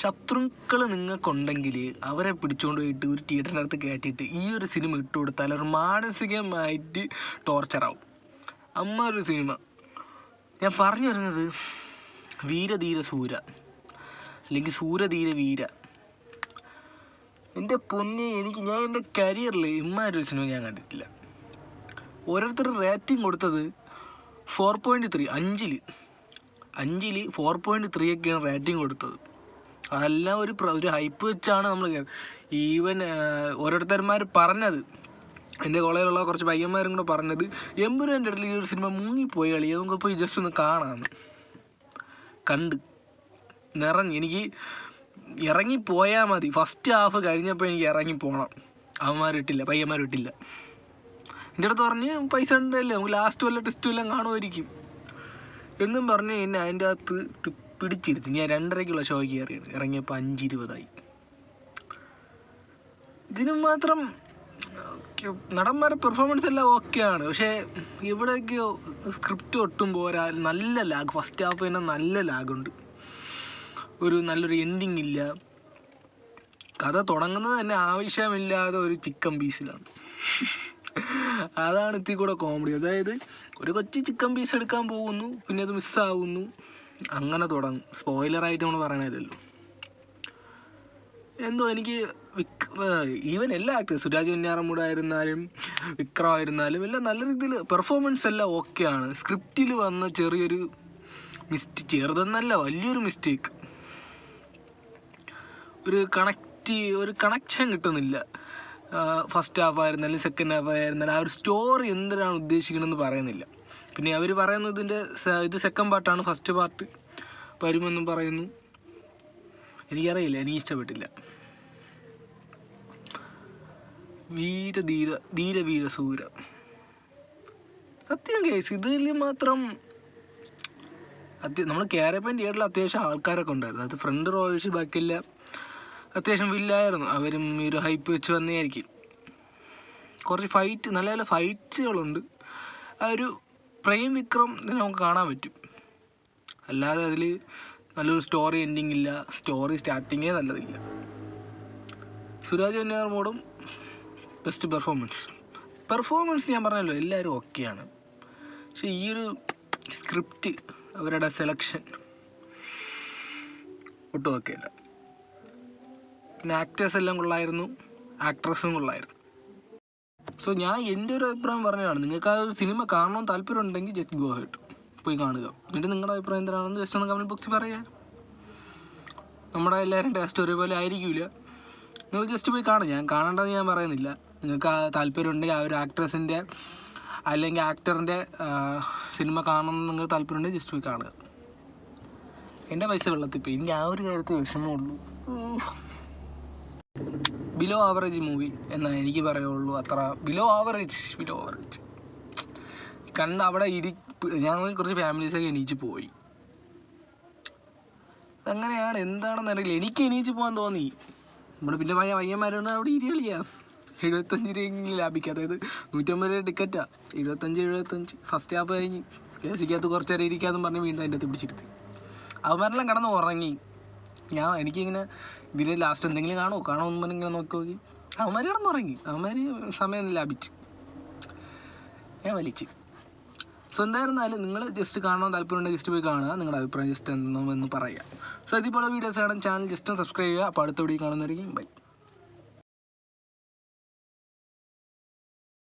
ശത്രുക്കൾ നിങ്ങൾക്കുണ്ടെങ്കിൽ അവരെ പിടിച്ചുകൊണ്ട് പോയിട്ട് ഒരു തിയേറ്ററിനകത്ത് കയറ്റിയിട്ട് ഈ ഒരു സിനിമ ഇട്ട് കൊടുത്താൽ അവർ മാനസികമായിട്ട് ടോർച്ചറാവും അമ്മ ഒരു സിനിമ ഞാൻ പറഞ്ഞു വരുന്നത് വീരധീര സൂര. അല്ലെങ്കിൽ സൂരധീര വീര. എന്റെ പൊന്നെ എനിക്ക് ഞാൻ എന്റെ കരിയറിൽ ഇമ്മാരൊരു സിനിമ ഞാൻ കണ്ടിട്ടില്ല. ഓരോരുത്തർ റേറ്റിംഗ് കൊടുത്തത് ഫോർ പോയിന്റ് ത്രീ അഞ്ചിൽ അഞ്ചിൽ ഫോർ പോയിന്റ് ത്രീ ഒക്കെയാണ് റേറ്റിംഗ് കൊടുത്തത്. അതെല്ലാം ഒരു ഒരു ഹൈപ്പ് വെച്ചാണ് നമ്മൾ ഈവൻ ഓരോരുത്തന്മാർ പറഞ്ഞത്. എന്റെ കോളേജിലുള്ള കുറച്ച് പയ്യന്മാരും കൂടെ പറഞ്ഞത് എമ്പുരാന്റെ അടുത്ത് ഈ ഒരു സിനിമ മുങ്ങിപ്പോയി കളി. നമുക്ക് പോയി ജസ്റ്റ് ഒന്ന് കാണാമെന്ന് കണ്ട്. നിറഞ്ഞ്. എനിക്ക് ഇറങ്ങിപ്പോയാൽ മതി. ഫസ്റ്റ് ഹാഫ് കഴിഞ്ഞപ്പോൾ എനിക്ക് ഇറങ്ങി പോകണം അവന്മാർ ഇട്ടില്ല പയ്യന്മാർ ഇട്ടില്ല. എന്റെ അടുത്ത് പറഞ്ഞ് പൈസ ഉണ്ടല്ലേ? നമുക്ക് ലാസ്റ്റ് വല്ല ടെസ്റ്റ് വല്ലതും കാണുമായിരിക്കും. എന്നും പറഞ്ഞ് എന്നെ അതിന്റെ അകത്ത് പിടിച്ചിരുത്തി. ഞാൻ രണ്ടരയ്ക്കുള്ള ഷോയ്ക്ക് കയറിയാണ് ഇറങ്ങിയപ്പോൾ അഞ്ച് ഇരുപതായി ഇതിന് മാത്രം നടന്മാരെ നടന്മാരുടെ പെർഫോമൻസ് എല്ലാം ഓക്കെയാണ് പക്ഷേ ഇവിടെയൊക്കെയോ സ്ക്രിപ്റ്റ് ഒട്ടും പോരാ. നല്ല ലാഗ് ഫസ്റ്റ് ഹാഫ് തന്നെ നല്ല ലാഗുണ്ട് ഒരു നല്ലൊരു എൻഡിങ് ഇല്ല. കഥ തുടങ്ങുന്നത് തന്നെ ആവശ്യമില്ലാതെ ഒരു ചിക്കൻ പീസിലാണ് അതാണ് ഇത്തിരി കൂടെ കോമഡി അതായത് ഒരു കൊച്ചു ചിക്കൻ പീസ് എടുക്കാൻ പോകുന്നു. പിന്നെ അത് മിസ്സാവുന്നു അങ്ങനെ തുടങ്ങും. സ്പോയിലറായിട്ട് നമ്മൾ പറയണതല്ലോ എന്തോ എനിക്ക് വിക് ഈവൻ എല്ലാ ആക്ടേഴ്സ് സുരാജ് കന്യാറമ്മൂട് ആയിരുന്നാലും വിക്രം ആയിരുന്നാലും എല്ലാം നല്ല രീതിയിൽ പെർഫോമൻസ് എല്ലാം ഓക്കെയാണ് സ്ക്രിപ്റ്റിൽ വന്ന ചെറിയൊരു മിസ്റ്റേക്ക് ചെറുതെന്നല്ല വലിയൊരു മിസ്റ്റേക്ക് ഒരു കണക്റ്റ് ഒരു കണക്ഷൻ കിട്ടുന്നില്ല. ഫസ്റ്റ് ഹാഫ് ആയിരുന്നാലും സെക്കൻഡ് ഹാഫ് ആയിരുന്നാലും ആ ഒരു സ്റ്റോറി എന്തിനാണ് ഉദ്ദേശിക്കണമെന്ന് പറയുന്നില്ല. പിന്നെ അവർ പറയുന്നത് ഇതിന്റെ ഇത് സെക്കൻഡ് പാർട്ടാണ് ഫസ്റ്റ് പാർട്ട് വരുമെന്നും പറയുന്നു. എനിക്കറിയില്ല. എനിക്ക് ഇഷ്ടപ്പെട്ടില്ല. വീര വീരധീര ധീരവീര സൂര. സത്യം കേസ്. ഇതിൽ മാത്രം അത്യ നമ്മൾ കേരപ്പൻ തിയേറ്ററിൽ അത്യാവശ്യം ആൾക്കാരൊക്കെ ഉണ്ടായിരുന്നു. അത് ഫ്രണ്ട് റോ ബാക്കിയില്ല അത്യാവശ്യം വില്ലായിരുന്നു. അവരും ഈ ഒരു ഹൈപ്പ് വെച്ച് വന്നേ വന്നതായിരിക്കും. കുറച്ച് ഫൈറ്റ് നല്ല നല്ല ഫൈറ്റുകളുണ്ട് ആ ഒരു പ്രേം വിക്രം നമുക്ക് കാണാൻ പറ്റും. അല്ലാതെ അതിൽ നല്ലൊരു സ്റ്റോറി എൻഡിങ് ഇല്ല. സ്റ്റോറി സ്റ്റാർട്ടിങ്ങേ നല്ലതില്ല. സുരാജ് വെഞ്ഞാറമോടും ബെസ്റ്റ് പെർഫോമൻസ് പെർഫോമൻസ് ഞാൻ പറഞ്ഞല്ലോ എല്ലാവരും ഓക്കെയാണ് പക്ഷെ ഈ ഒരു സ്ക്രിപ്റ്റ് അവരുടെ സെലക്ഷൻ ഒട്ടും ഓക്കെയല്ല പിന്നെ ആക്ടേഴ്സ് എല്ലാം കൊള്ളായിരുന്നു. ആക്ട്രസും കൊള്ളായിരുന്നു. സോ ഞാൻ എന്റെ ഒരു അഭിപ്രായം പറഞ്ഞതാണ്. നിങ്ങൾക്ക് ആ ഒരു സിനിമ കാണണം താല്പര്യം ഉണ്ടെങ്കിൽ ജസ്റ്റ് ഗോ ഹെഡ് പോയി കാണുക. എന്നിട്ട് നിങ്ങളുടെ അഭിപ്രായം എന്താണെന്ന് ജസ്റ്റ് ഒന്ന് കമന്റ് ബോക്സിൽ പറയുക നമ്മുടെ എല്ലാവരും ടേസ്റ്റ് ഒരേപോലെ ആയിരിക്കില്ല നിങ്ങൾ ജസ്റ്റ് പോയി കാണുക. ഞാൻ കാണേണ്ടതെന്ന് ഞാൻ പറയുന്നില്ല. നിങ്ങൾക്ക് ആ താല്പര്യം ഉണ്ടെങ്കിൽ ആ ഒരു ആക്ട്രസിന്റെ അല്ലെങ്കിൽ ആക്ടറിന്റെ സിനിമ കാണണമെന്ന് നിങ്ങൾക്ക് താല്പര്യം ഉണ്ടെങ്കിൽ ജസ്റ്റ് പോയി കാണുക. എന്റെ പൈസ വെള്ളത്തിൽ പോയി. ഇനി ആ ഒരു കാര്യത്തിൽ വിഷമമുള്ളൂ. ബിലോ ആവറേജ് മൂവി എന്നാ എനിക്ക് പറയുള്ളൂ അത്ര. ബിലോ ആവറേജ് ബിലോ ആവറേജ് കണ്ട് അവിടെ ഇരി ഞങ്ങൾ കുറച്ച് ഫാമിലീസൊക്കെ എണീച്ച് പോയി. അങ്ങനെയാണ് എന്താണെന്ന് അറിയില്ല. എനിക്ക് എണീച്ച് പോകാൻ തോന്നി. നമ്മുടെ പിന്നെ പഴയ പയ്യന്മാരാണ് അവിടെ ഇരി കളിയാ. എഴുപത്തഞ്ച് രൂപയെങ്കിലും ലാഭിക്കുക അതായത് നൂറ്റമ്പത് രൂപ ടിക്കറ്റാ എഴുപത്തഞ്ച് എഴുപത്തഞ്ച്. ഫസ്റ്റ് ഹാഫ് കഴിഞ്ഞ്. എ സിക്കകത്ത് കുറച്ച് നേരം ഇരിക്കാമെന്ന് പറഞ്ഞ് വീണ്ടും അതിന്റെ അകത്ത് പിടിച്ചിരുത്തി. അവന്മാരെല്ലാം കിടന്ന് ഉറങ്ങി. ഞാൻ എനിക്കിങ്ങനെ ഇതിൽ ലാസ്റ്റ് എന്തെങ്കിലും കാണോ കാണോ പറഞ്ഞ് ഇങ്ങനെ നോക്കി നോക്കി. അവന്മാർ കിടന്നുറങ്ങി. അവന്മാർ സമയം ലാഭിച്ച്. ഞാൻ വലിച്ച്. സോ എന്തായിരുന്നാലും നിങ്ങൾ ജസ്റ്റ് കാണാൻ താല്പര്യമുണ്ടെങ്കിൽ ജസ്റ്റ് പോയി കാണുക. നിങ്ങളുടെ അഭിപ്രായം ജസ്റ്റ് എന്തെന്ന് പറയുക. സോ ഇതുപോലെ വീഡിയോസ് കാണാൻ ചാനൽ ജസ്റ്റ് സബ്സ്ക്രൈബ് ചെയ്യുക. അപ്പോൾ അടുത്ത വീഡിയോ കാണുന്നവരെയും ബൈ